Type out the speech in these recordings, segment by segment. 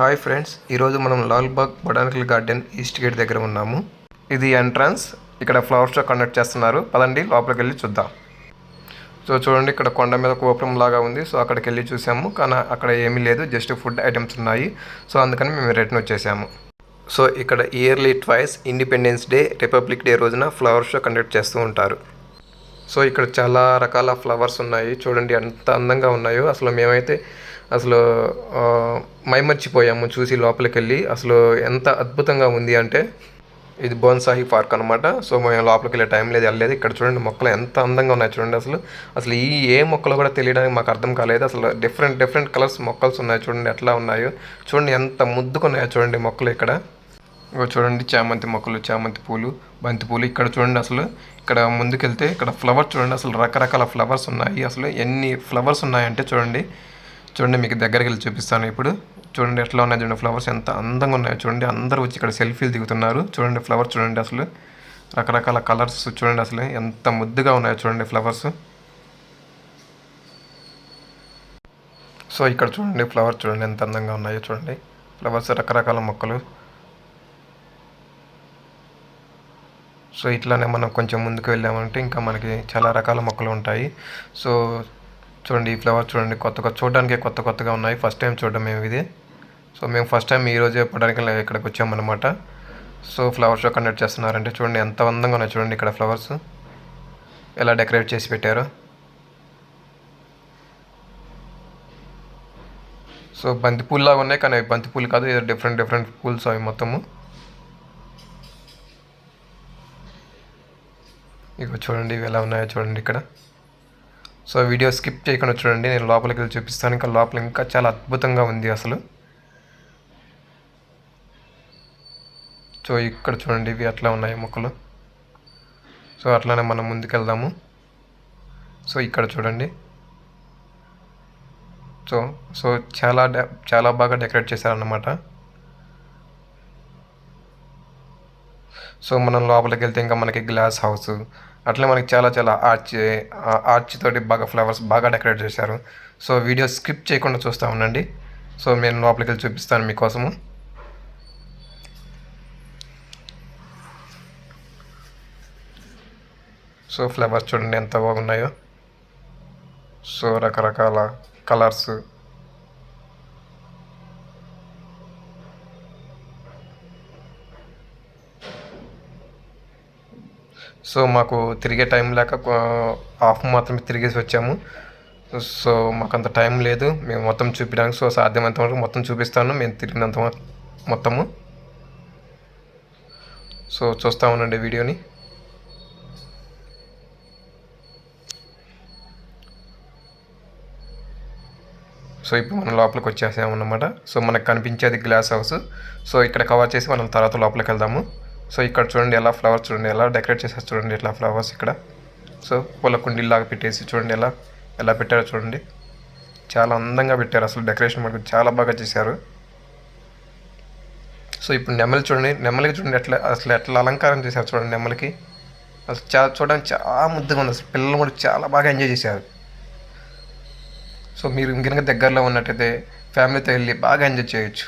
Hi friends ఈరోజు మనం Lalbagh botanical garden east gate దగ్గర ఉన్నాము. ఇది ఎంట్రన్స్ ఇక్కడ ఫ్లవర్ షో కండక్ట్ చేస్తున్నారు. పదండి లోపలికి వెళ్ళి చూద్దాం. సో చూడండి ఇక్కడ కొండ మీద గోపురం లాగా ఉంది. సో అక్కడికి వెళ్ళి చూసాము కానీ అక్కడ ఏమీ లేదు జస్ట్ ఫుడ్ ఐటమ్స్ ఉన్నాయి. సో అందుకని మేము రిటర్న్ వచ్చేసాము. సో ఇక్కడ yearly twice Independence Day Republic Day రోజున ఫ్లవర్ షో కండక్ట్ చేస్తూ ఉంటారు. సో ఇక్కడ చాలా రకాల ఫ్లవర్స్ ఉన్నాయి. చూడండి ఎంత అందంగా ఉన్నాయో. అసలు మేమైతే అసలు మైమర్చిపోయాము చూసి లోపలికి వెళ్ళి అసలు ఎంత అద్భుతంగా ఉంది అంటే ఇది బోన్సాహి పార్క్ అనమాట సో మేము లోపలికి వెళ్ళే టైం లేదు వెళ్ళలేదు. ఇక్కడ చూడండి మొక్కలు ఎంత అందంగా ఉన్నాయి చూడండి అసలు. అసలు ఈ ఏ మొక్కలు కూడా తెలియడానికి మాకు అర్థం కాలేదు. అసలు డిఫరెంట్ డిఫరెంట్ కలర్స్ మొక్కలు ఉన్నాయి చూడండి ఎట్లా ఉన్నాయో. చూడండి ఎంత ముద్దుకున్నాయో చూడండి మొక్కలు ఇక్కడ. చూడండి చామంతి మొక్కలు చామంతి పూలు బంతి పూలు. ఇక్కడ చూడండి అసలు ఇక్కడ ముందుకెళ్తే ఇక్కడ ఫ్లవర్స్ చూడండి అసలు రకరకాల ఫ్లవర్స్ ఉన్నాయి. అసలు ఎన్ని ఫ్లవర్స్ ఉన్నాయంటే చూడండి. చూడండి మీకు దగ్గరికి వెళ్ళి చూపిస్తాను ఇప్పుడు. చూడండి ఎట్లా ఉన్నాయి చూడండి ఫ్లవర్స్ ఎంత అందంగా ఉన్నాయో చూడండి. అందరూ వచ్చి ఇక్కడ సెల్ఫీలు దిగుతున్నారు. చూడండి ఫ్లవర్స్ చూడండి అసలు. రకరకాల కలర్స్ చూడండి అసలు. ఎంత ముద్దుగా ఉన్నాయో చూడండి ఫ్లవర్స్ సో ఇక్కడ చూడండి ఫ్లవర్స్ చూడండి ఎంత అందంగా ఉన్నాయో చూడండి. ఫ్లవర్స్ రకరకాల మొక్కలు. సో ఇట్లానే మనం కొంచెం ముందుకు వెళ్ళామంటే ఇంకా మనకి చాలా రకాల మొక్కలు ఉంటాయి. సో చూడండి ఈ ఫ్లవర్స్ చూడండి కొత్త కొత్త చూడడానికి కొత్త కొత్తగా ఉన్నాయి. ఫస్ట్ టైం చూడడం మేము ఇది. సో మేము ఫస్ట్ టైం ఈ రోజు చెప్పడానికి ఇక్కడికి వచ్చామన్నమాట సో ఫ్లవర్ షో కండక్ట్ చేస్తున్నారంటే చూడండి ఎంత అందంగా ఉన్నాయి చూడండి ఇక్కడ ఫ్లవర్స్ ఎలా డెకరేట్ చేసి పెట్టారో. సో బంతి లాగా ఉన్నాయి కానీ అవి బంతి పూలు కాదు ఏదో డిఫరెంట్ డిఫరెంట్ పూల్స్ అవి మొత్తము. ఇక చూడండి ఇవి ఎలా ఉన్నాయో చూడండి ఇక్కడ. సో వీడియో స్కిప్ చేయకుండా చూడండి నేను లోపలికి వెళ్ళి చూపిస్తాను. ఇంకా లోపల ఇంకా చాలా అద్భుతంగా ఉంది అసలు. సో ఇక్కడ చూడండి ఇవి అట్లా ఉన్నాయి మొక్కలు. సో అట్లానే మనం ముందుకెళ్దాము. సో ఇక్కడ చూడండి. సో సో చాలా డె- చాలా బాగా డెకరేట్ చేశారన్నమాట. సో మనం లోపలికి వెళ్తే ఇంకా మనకి గ్లాస్ హౌస్ అట్లే మనకి చాలా చాలా ఆర్చ్ ఆర్చ్ తోటి బాగా ఫ్లవర్స్ బాగా డెకరేట్ చేశారు. సో వీడియో స్కిప్ చేయకుండా చూస్తూ ఉండండి. సో నేను లోపలికి వెళ్ళి చూపిస్తాను మీకోసము. సో ఫ్లవర్స్ చూడండి ఎంత బాగున్నాయో. సో రకరకాల కలర్స్. సో మాకు తిరిగే టైం లేక హాఫ్ మాత్రమే తిరిగేసి వచ్చాము. సో మాకు అంత టైం లేదు. మేము మొత్తం చూపించడానికి సో సాధ్యమైనంత వరకు మొత్తం చూపిస్తాను. మేము తిరిగినంత మొత్తము. సో చూస్తా ఉండండి వీడియోని. సో ఇప్పుడు మనం లోపలికి వచ్చేసామన్నమాట. సో మనకు కనిపించేది గ్లాస్ హౌస్ సో ఇక్కడ కవర్ చేసి మనం తర్వాత లోపలికి వెళ్దాము. సో ఇక్కడ చూడండి ఎలా ఫ్లవర్స్ చూడండి ఎలా డెకరేట్ చేసేసి చూడండి ఇట్లా ఫ్లవర్స్ ఇక్కడ. సో పూల కుండీలాగా పెట్టేసి చూడండి ఎలా ఎలా పెట్టారో చూడండి. చాలా అందంగా పెట్టారు అసలు డెకరేషన్ మనకు చాలా బాగా చేశారు. సో ఇప్పుడు నెమలి చూడండి నెమలికి చూడండి ఎట్లా అసలు ఎట్లా అలంకారం చేశారు చూడండి నెమలికి. అసలు చాలా చూడడానికి చాలా ముద్దుగా ఉంది అసలు పిల్లలు కూడా చాలా బాగా ఎంజాయ్ చేశారు. సో మీరు ఇంకనక దగ్గరలో ఉన్నట్టయితే ఫ్యామిలీతో వెళ్ళి బాగా ఎంజాయ్ చేయొచ్చు.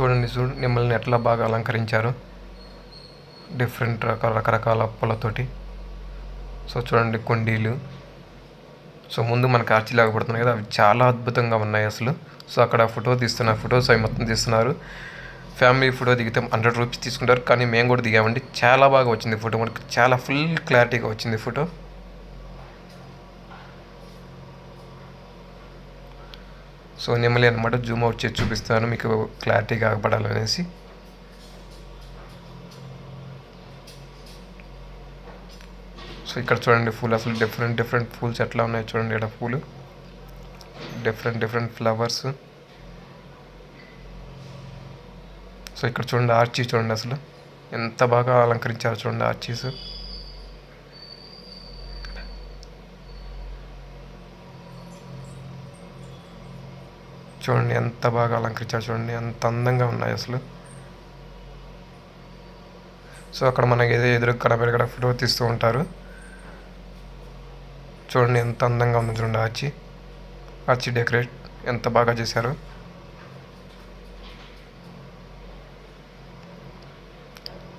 చూడండి చూడు మిమ్మల్ని ఎట్లా బాగా అలంకరించారు. డిఫరెంట్ రకాల రకరకాల పూలతోటి. సో చూడండి కుండీలు. సో ముందు మనకు ఆర్చిలాగా పడుతున్నాయి కదా అవి చాలా అద్భుతంగా ఉన్నాయి అసలు. సో అక్కడ ఫోటో తీస్తున్నారు ఫొటోస్ అవి మొత్తం తీస్తున్నారు. ఫ్యామిలీ ఫోటో దిగితే హండ్రెడ్ రూపీస్ తీసుకుంటారు. కానీ మేము కూడా దిగామండి. చాలా బాగా వచ్చింది ఫోటో మనకి చాలా ఫుల్ క్లారిటీగా వచ్చింది ఫోటో సో నెమలి అనమాట జూమ్ అవుట్ చేసి చూపిస్తాను మీకు క్లారిటీగా కాకపడాలనేసి సో ఇక్కడ చూడండి పూలు అసలు డిఫరెంట్ డిఫరెంట్ పూల్స్ ఎట్లా ఉన్నాయి చూడండి ఇక్కడ పూలు. డిఫరెంట్ డిఫరెంట్ ఫ్లవర్స్ సో ఇక్కడ చూడండి ఆర్చీ చూడండి అసలు. ఎంత బాగా అలంకరించారు చూడండి ఆర్చీస్ చూడండి ఎంత బాగా అలంకరించారు చూడండి ఎంత అందంగా ఉన్నాయి అసలు. సో అక్కడ మనకి ఏదో ఎదురు కనబడి కూడా ఫోటో తీస్తూ ఉంటారు. చూడండి ఎంత అందంగా ఉంది చూడండి ఆర్చి ఆర్చి డెకరేట్ ఎంత బాగా చేశారు.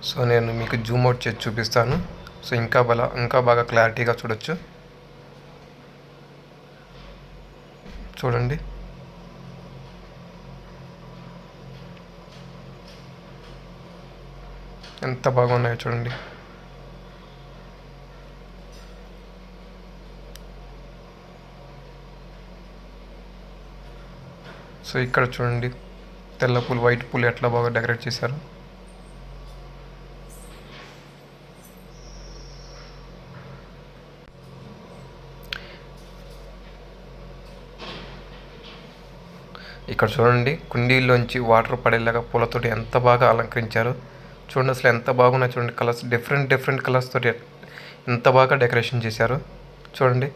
సో నేను మీకు జూమ్ అవుట్ చేసి చూపిస్తాను. సో ఇంకా బల ఇంకా బాగా క్లారిటీగా చూడొచ్చు. చూడండి. ఎంత బాగున్నాయో చూడండి. సో ఇక్కడ చూడండి తెల్ల పూలు వైట్ పూలు ఎట్లా బాగా డెకరేట్ చేశారు. ఇక్కడ చూడండి కుండీల్లోంచి వాటర్ పడేలాగా పూలతోటి ఎంత బాగా అలంకరించారు. చూడండి అసలు ఎంత బాగున్నాయి చూడండి కలర్స్. డిఫరెంట్ డిఫరెంట్ కలర్స్ తోటి ఎంత బాగా డెకరేషన్ చేశారు. చూడండి.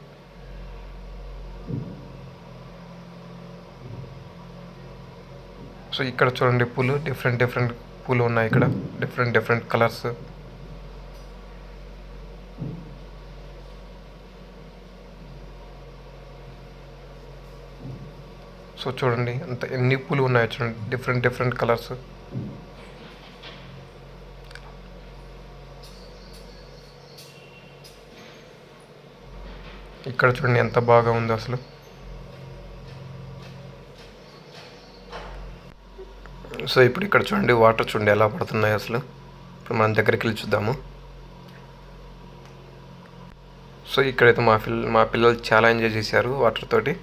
సో ఇక్కడ చూడండి పూలు డిఫరెంట్ డిఫరెంట్ పూలు ఉన్నాయి ఇక్కడ. డిఫరెంట్ డిఫరెంట్ కలర్స్ సో చూడండి అంత ఎన్ని పూలు ఉన్నాయో చూడండి. డిఫరెంట్ డిఫరెంట్ కలర్స్ ఇక్కడ చూడండి ఎంత బాగా ఉందో అసలు. సో ఇప్పుడు ఇక్కడ చూడండి వాటర్ చూడండి ఎలా పడుతున్నాయి అసలు. ఇప్పుడు మనం దగ్గరికి వెళ్ళి చూద్దాము. సో ఇక్కడైతే మా పిల్ల మా పిల్లలు చాలా ఎంజాయ్ చేశారు వాటర్ తోటి.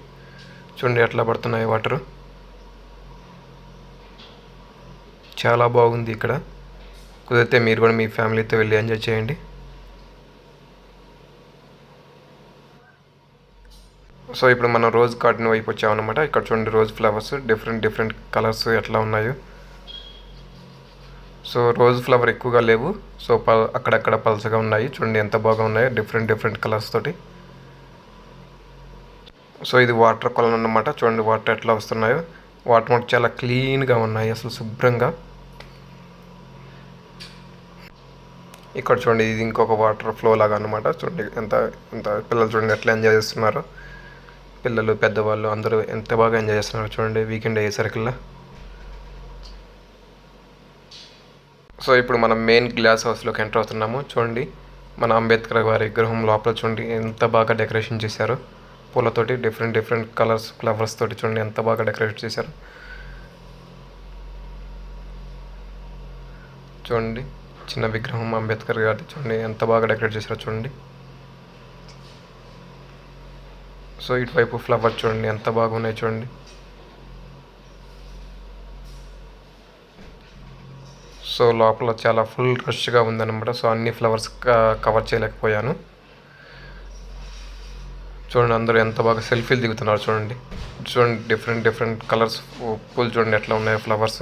చూడండి ఎట్లా పడుతున్నాయి వాటర్. చాలా బాగుంది ఇక్కడ. కుదిరితే మీరు కూడా మీ ఫ్యామిలీతో వెళ్ళి ఎంజాయ్ చేయండి. సో ఇప్పుడు మనం రోజ్ గార్డెన్ వైపు వచ్చామన్నమాట. ఇక్కడ చూడండి rose flowers different different colours ఎట్లా ఉన్నాయో. సో రోజ్ ఫ్లవర్ ఎక్కువగా లేవు. సో ప అక్కడక్కడ పల్చగా ఉన్నాయి. చూడండి ఎంత బాగా ఉన్నాయో డిఫరెంట్ డిఫరెంట్ కలర్స్ తోటి. సో ఇది వాటర్ కొలను అన్నమాట. చూడండి వాటర్ ఎట్లా వస్తున్నాయో. వాటర్ మొత్తం చాలా క్లీన్గా ఉన్నాయి అసలు శుభ్రంగా. ఇక్కడ చూడండి ఇది ఇంకొక వాటర్ ఫ్లో లాగా అనమాట చూడండి ఎంత ఎంత పిల్లలు చూడండి ఎట్లా ఎంజాయ్ చేస్తున్నారు. పిల్లలు పెద్దవాళ్ళు అందరూ ఎంత బాగా ఎంజాయ్ చేస్తున్నారు చూడండి వీకెండ్ అయ్యేసరికల్లా సో ఇప్పుడు మనం మెయిన్ గ్లాస్ హౌస్లోకి ఎంటర్ అవుతున్నాము. చూడండి మన అంబేద్కర్ గారి విగ్రహం లోపల చూడండి ఎంత బాగా డెకరేషన్ చేశారు. పూలతోటి డిఫరెంట్ డిఫరెంట్ కలర్స్ ఫ్లవర్స్ తోటి చూడండి ఎంత బాగా డెకరేట్ చేశారు. చూడండి చిన్న విగ్రహం అంబేద్కర్ గారి చూడండి ఎంత బాగా డెకరేట్ చేశారో చూడండి. సో ఇటువైపు ఫ్లవర్ చూడండి ఎంత బాగున్నాయి చూడండి. సో లోపల చాలా ఫుల్ రష్గా ఉందన్నమాట. సో అన్ని ఫ్లవర్స్ కవర్ చేయలేకపోయాను. చూడండి అందరూ ఎంత బాగా సెల్ఫీలు దిగుతున్నారు చూడండి. చూడండి డిఫరెంట్ డిఫరెంట్ కలర్స్ పూలు చూడండి ఎట్లా ఉన్నాయో ఫ్లవర్స్.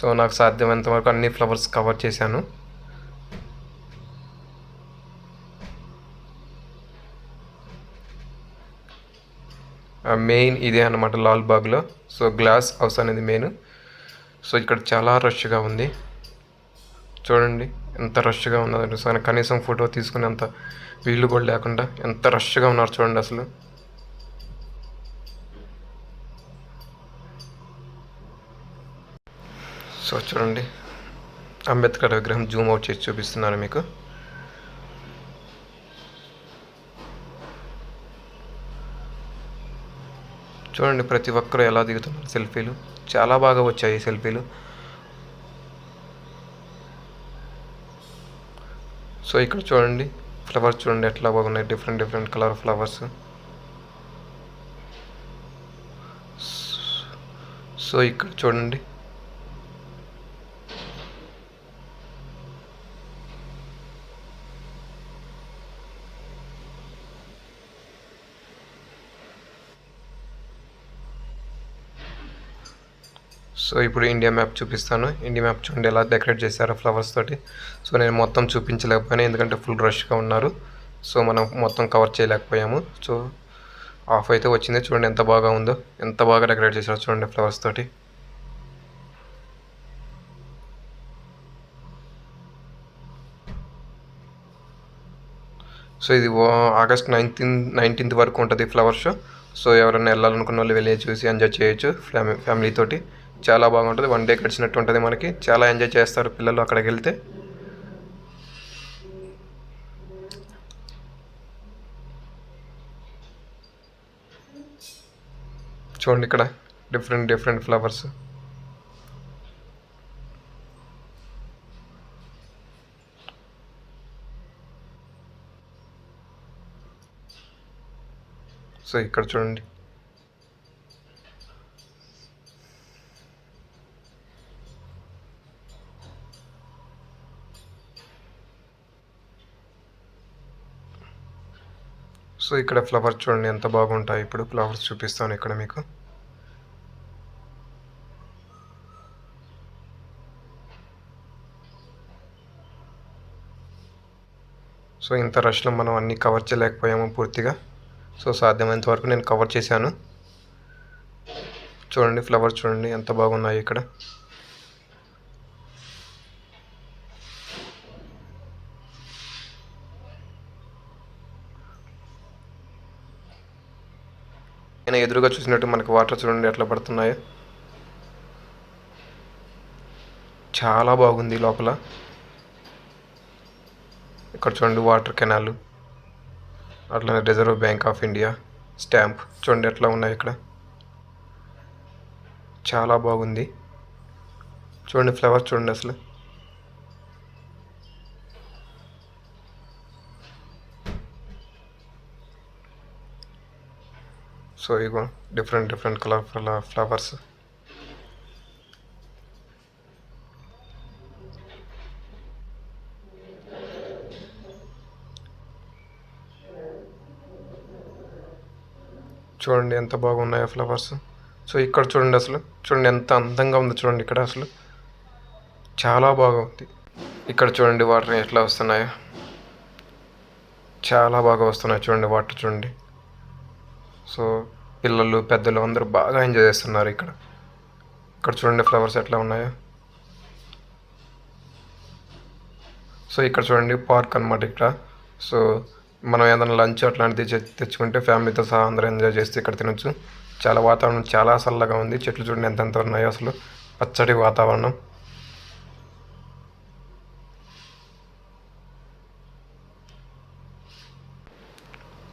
సో నాకు సాధ్యమైనంత వరకు అన్ని ఫ్లవర్స్ కవర్ చేశాను. మెయిన్ ఇదే అనమాట లాల్బాగ్లో సో గ్లాస్ హౌస్ అనేది మెయిన్ సో ఇక్కడ చాలా రష్గా ఉంది. చూడండి ఎంత రష్గా ఉన్నదండి సో కనీసం ఫోటో తీసుకుని అంత వీళ్ళు కూడా లేకుండా ఎంత రష్గా ఉన్నారు చూడండి అసలు. సో చూడండి. అంబేద్కర్ విగ్రహం జూమ్ అవుట్ చేసి చూపిస్తున్నాను మీకు. చూడండి ప్రతి ఒక్కరు ఎలా దిగుతున్నారు సెల్ఫీలు. చాలా బాగా వచ్చాయి సెల్ఫీలు. సో ఇక్కడ చూడండి ఫ్లవర్స్ చూడండి ఎట్లా బాగున్నాయి. Different different colour flowers. So ఇక్కడ చూడండి సో ఇప్పుడు ఇండియా మ్యాప్ చూపిస్తాను. ఇండియా మ్యాప్ చూడండి ఎలా డెకరేట్ చేశారో ఫ్లవర్స్ తోటి. సో నేను మొత్తం చూపించలేకపోయాను ఎందుకంటే ఫుల్ రష్గా ఉన్నారు. సో మనం మొత్తం కవర్ చేయలేకపోయాము. సో ఆఫ్ అయితే వచ్చింది. చూడండి ఎంత బాగా ఉందో ఎంత బాగా డెకరేట్ చేశారో చూడండి ఫ్లవర్స్ తోటి. సో ఇది ఆగస్ట్ నైన్టీన్ నైన్టీన్త్ వరకు ఉంటుంది ఫ్లవర్ షో. సో ఎవరైనా వెళ్ళాలనుకున్న వాళ్ళు వెళ్ళి చూసి ఎంజాయ్ చేయొచ్చు ఫ్యామిలీ ఫ్యామిలీ తోటి. చాలా బాగుంటుంది. వన్ డే గడిచినట్టు ఉంటుంది మనకి. చాలా ఎంజాయ్ చేస్తారు పిల్లలు అక్కడికి వెళ్తే. చూడండి ఇక్కడ. డిఫరెంట్ డిఫరెంట్ ఫ్లవర్స్ సో ఇక్కడ చూడండి. సో ఇక్కడ ఫ్లవర్స్ చూడండి ఎంత బాగుంటాయి. ఇప్పుడు ఫ్లవర్స్ చూపిస్తాను ఇక్కడ మీకు. సో ఇంత రష్లో మనం అన్నీ కవర్ చేయలేకపోయాము పూర్తిగా. సో సాధ్యమైనంత వరకు నేను కవర్ చేశాను. చూడండి ఫ్లవర్స్ చూడండి ఎంత బాగున్నాయి ఇక్కడ. ఎదురుగా చూసినట్టు మనకి వాటర్ చూడండి ఎట్లా పడుతున్నాయో. చాలా బాగుంది లోపల. ఇక్కడ చూడండి వాటర్ కెనాల్ అట్లనే Reserve Bank of India stamp చూడండి ఎట్లా ఉన్నాయి ఇక్కడ. చాలా బాగుంది. చూడండి ఫ్లవర్స్ చూడండి అసలు. సో ఇగో డిఫరెంట్ డిఫరెంట్ కలర్ ఫ్లవర్స్ చూడండి ఎంత బాగున్నాయో ఫ్లవర్స్ సో ఇక్కడ చూడండి అసలు చూడండి ఎంత అందంగా ఉంది చూడండి ఇక్కడ అసలు. చాలా బాగుంది. ఇక్కడ చూడండి వాటర్ ఎట్లా వస్తున్నాయో. చాలా బాగా వస్తున్నాయి చూడండి వాటర్ చూడండి. సో పిల్లలు పెద్దలు అందరూ బాగా ఎంజాయ్ చేస్తున్నారు ఇక్కడ. ఇక్కడ చూడండి ఫ్లవర్స్ ఎట్లా ఉన్నాయో. సో ఇక్కడ చూడండి పార్క్ అనమాట ఇక్కడ. సో మనం ఏదైనా లంచ్ అట్లాంటిది తెచ్చుకుంటే ఫ్యామిలీతో సహా అందరూ ఎంజాయ్ చేస్తే ఇక్కడ తినొచ్చు. చాలా వాతావరణం చాలా చల్లగా ఉంది. చెట్లు చూడండి ఎంతెంత ఉన్నాయో అసలు. పచ్చడి వాతావరణం.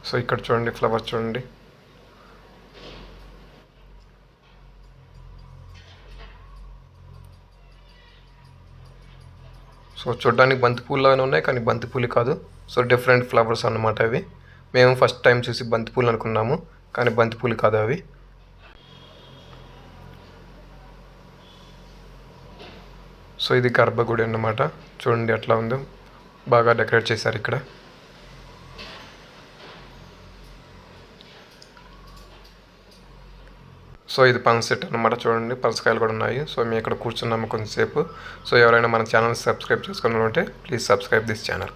సో ఇక్కడ చూడండి ఫ్లవర్స్ చూడండి. సో చూడడానికి బంతిపూల్లాగానే ఉన్నాయి కానీ బంతిపూలు కాదు. సో డిఫరెంట్ ఫ్లవర్స్ అన్నమాట అవి. మేము ఫస్ట్ టైం చూసి బంతిపూలు అనుకున్నాము కానీ బంతిపూలు కాదు అవి. సో ఇది గర్భగుడి అన్నమాట. చూడండి ఎట్లా ఉందో. బాగా డెకరేట్ చేశారు ఇక్కడ. సో ఇది పన్ సెట్ అనమాట చూడండి. పనసకాయలు కూడా ఉన్నాయి. సో మేము ఇక్కడ కూర్చున్నాము కొంతసేపు సో ఎవరైనా మన ఛానల్ సబ్స్క్రైబ్ చేసుకుని ఉంటే ప్లీజ్ సబ్స్క్రైబ్ దిస్ ఛానల్.